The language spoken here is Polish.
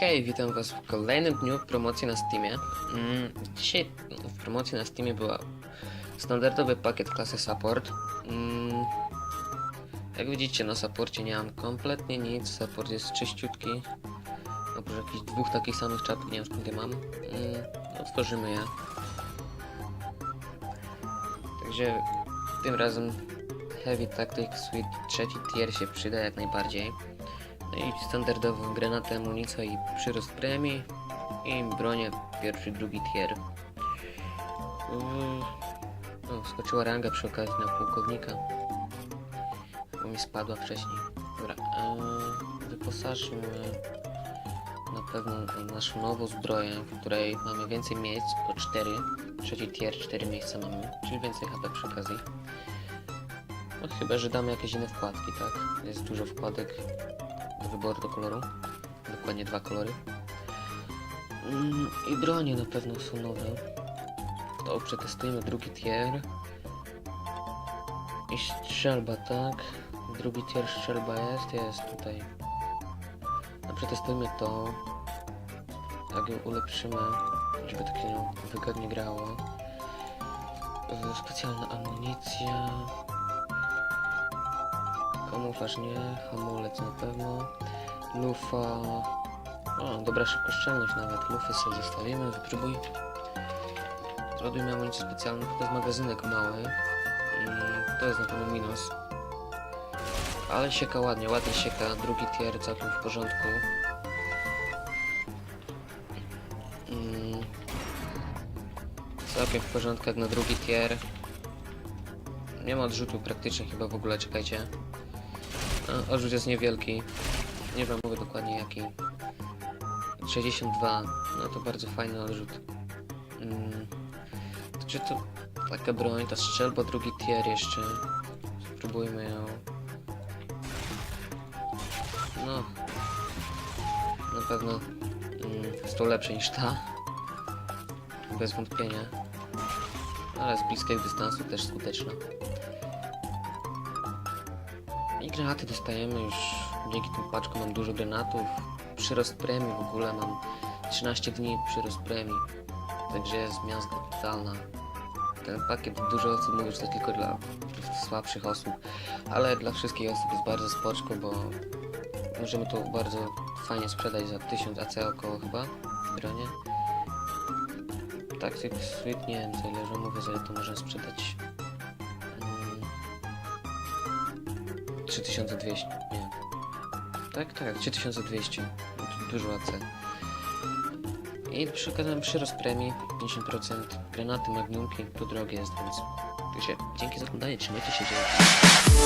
Hej, witam was w kolejnym dniu promocji na Steamie. Mm, dzisiaj w promocji na Steamie była standardowy pakiet klasy Support. Mm, jak widzicie na supporcie nie mam kompletnie nic, support jest czyściutki. Oprócz jakichś dwóch takich samych czapek, nie wiem skąd je mam. Mm, otworzymy je. Także tym razem Heavy Tactics Suite trzeci tier się przyda jak najbardziej. No i standardowo granaty, amunicja i przyrost premii i bronie pierwszy, drugi tier. Mm, O, skoczyła ranga przy okazji na pułkownika. Bo mi spadła wcześniej. Dobra, eee, wyposażmy na pewno naszą nową zbroję, w której mamy więcej miejsc, to 4. Trzeci tier, 4 miejsca mamy, czyli więcej HP przy okazji. No chyba, że damy jakieś inne wkładki, tak? Jest dużo wkładek do wyboru do koloru. Dokładnie dwa kolory. Mm, I bronie na pewno są nowe. To przetestujemy drugi tier. I strzelba, tak? Drugi tier strzelba jest, jest tutaj. A przetestujmy to. Jak ją ulepszymy, żeby tak się wygodnie grało. Specjalna amunicja. Kamuflaż nie, hamulec na pewno. Lufa. O, dobra szybkoszczelność nawet. Lufy sobie zostawimy, wypróbuj. Zrodujmy amunicję specjalną, to jest magazynek mały. I to jest na pewno minus. Ale sieka ładnie, ładnie sieka. Drugi tier całkiem w porządku. Mm. Całkiem w porządku jak na drugi tier. Nie ma odrzutu praktycznie chyba w ogóle, czekajcie. A, odrzut jest niewielki. Nie wiem, mówię dokładnie jaki. 62, no to bardzo fajny odrzut. Mm. Czy to taka broń, ta strzelba drugi tier jeszcze. Spróbujmy ją. No. Na pewno mm, jest to lepsze niż ta. Bez wątpienia. Ale z bliskiego dystansu też skuteczna. I granaty dostajemy już dzięki tym paczkom mam dużo granatów. Przyrost premii w ogóle mam 13 dni przyrost premii. Także jest miazga totalna. Ten pakiet dużo osób mówi, że to tylko dla słabszych osób, ale dla wszystkich osób jest bardzo spoczko, bo możemy to bardzo fajnie sprzedać za 1000 AC około chyba bronie. Tak, Sweet nie wiem za ile, że mówię, ile to można sprzedać. 3200, nie. Tak, tak, 3200. No to Dużo AC. I przy okazji przyrost premii 50%. Granaty, magnumki, to drogie jest, więc. Także dzięki za oglądanie, trzymajcie się, dzięki.